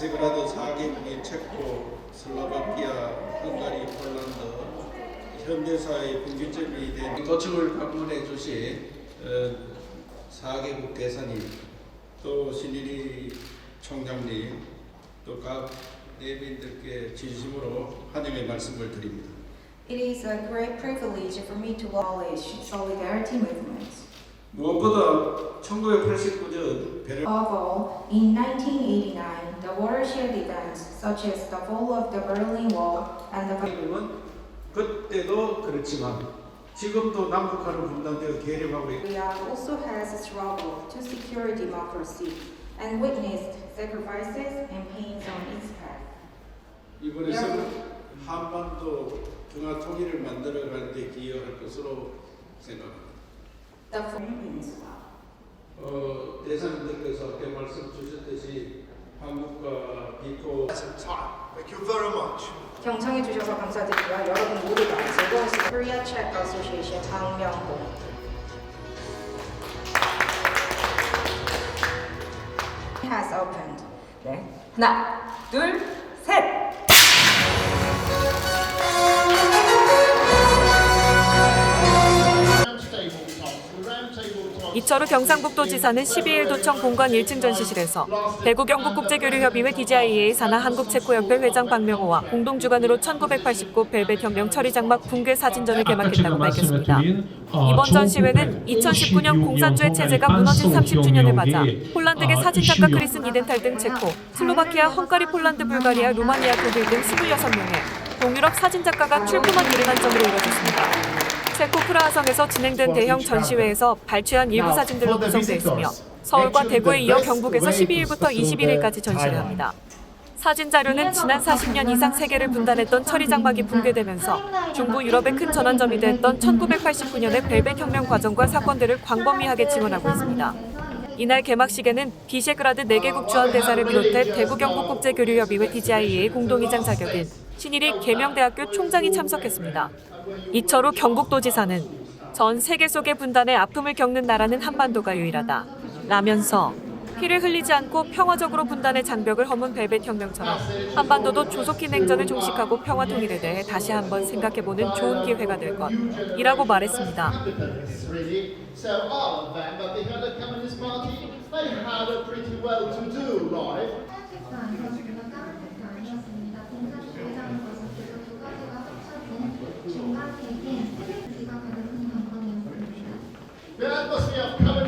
비세그라드 4개국인 체코, 슬로바키아, 헝가리, 폴란드 현대사의 분기점이 된 도청을 방문해 주신 어, 4개국 대사님 또 신일이 총장님 또 각 내빈들께 진심으로 환영의 말씀을 드립니다. It is a great privilege for me to acknowledge solidarity movements. 무엇보다 1989년 베르 Above all, in 1989, the watershed events such as the fall of the Berlin Wall and the 은 그때도 그렇지만 지금도 남북한을 분단되어 계력하고 있고 Korea also has struggled to secure democracy and witnessed sacrifices and pains on its path. 이번에 한반도 중화 통일을 만들어가는 데 기여할 것으로 생각합니다. The Philippines. 어, 대사님들께서 아까 말씀 주셨듯이 한국과 비토 Thank you very much. 경청해 주셔서 감사드리고요. 여러분 모두가 즐거운 시간. Korea Czech Association 강명호. has opened. 네. 하나, 둘, 이철우 경상북도지사는 12일 도청 본관 1층 전시실에서 대구 경북 국제교류협의회 DGIA 산하 한국체코협회 회장 박명호와 공동 주관으로 1989 벨벳 혁명 처리 장막 붕괴 사진전을 개막했다고 밝혔습니다. 이번 전시회는 2019년 공산주의 체제가 무너진 30주년을 맞아 폴란드계 사진작가 크리스 니덴탈 등 체코, 슬로바키아, 헝가리, 폴란드, 불가리아, 루마니아, 독일 등 26명의 동유럽 사진작가가 출품한 일을 한 점으로 이뤄졌습니다. 체코 프라하성에서 진행된 대형 전시회에서 발췌한 일부 사진들로 구성되어 있으며 서울과 대구에 이어 경북에서 12일부터 21일까지 전시를 합니다. 사진 자료는 지난 40년 이상 세계를 분단했던 처리 장막이 붕괴되면서 중부 유럽의 큰 전환점이 됐던 1989년의 벨벳 혁명 과정과 사건들을 광범위하게 증언하고 있습니다. 이날 개막식에는 비셰그라드 4개국 주한 대사를 비롯해 대구 경북국제교류협의회 DGIA 공동의장 자격인 신일이 계명대학교 총장이 참석했습니다. 이철우 경북도지사는 전 세계 속의 분단의 아픔을 겪는 나라는 한반도가 유일하다. 라면서 피를 흘리지 않고 평화적으로 분단의 장벽을 허문 벨벳 혁명처럼 한반도도 조속히 냉전을 종식하고 평화 통일에 대해 다시 한번 생각해보는 좋은 기회가 될 것이라고 말했습니다. Pedras e a